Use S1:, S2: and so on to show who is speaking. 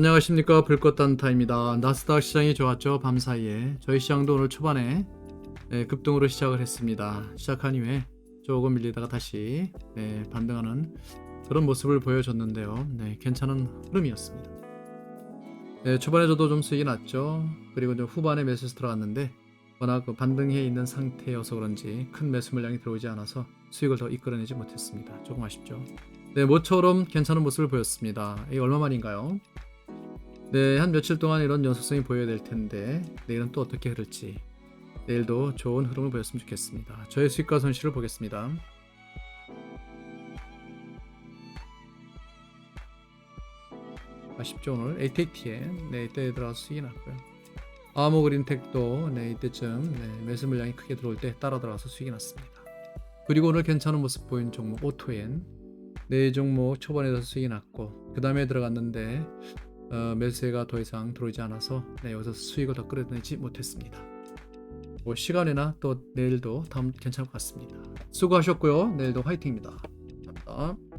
S1: 안녕하십니까 불꽃단타입니다. 나스닥 시장이 좋았죠 밤 사이에 저희 시장도 오늘 초반에 네, 급등으로 시작을 했습니다. 시작한 이후에 조금 밀리다가 다시 네, 반등하는 그런 모습을 보여줬는데요. 네, 괜찮은 흐름이었습니다. 네, 초반에 저도 좀 수익이 났죠. 그리고 이제 후반에 매수해서 들어갔는데 워낙 그 반등해 있는 상태여서 그런지 큰 매수 물량이 들어오지 않아서 수익을 더 이끌어내지 못했습니다. 조금 아쉽죠. 네, 모처럼 괜찮은 모습을 보였습니다. 이게 얼마만인가요? 네, 한 며칠 동안 이런 연속성이 보여야 될 텐데 내일은 또 어떻게 흐를지 내일도 좋은 흐름을 보였으면 좋겠습니다. 저의 수익과 손실을 보겠습니다. 아쉽죠 오늘 ATT에 네 이때 들어가서 수익이 났고요. 아모 그린텍도 네 이때쯤 네, 매수 물량이 크게 들어올 때 따라 들어가서 수익이 났습니다. 그리고 오늘 괜찮은 모습 보인 종목 오토엔 네 종목 초반에서 수익이 났고 그 다음에 들어갔는데 어, 매수세가 더 이상 들어오지 않아서 네, 여기서 수익을 더 끌어내지 못했습니다. 뭐 시간이나 또 내일도 다음 괜찮을 것 같습니다. 수고하셨고요. 내일도 화이팅입니다. 감사합니다.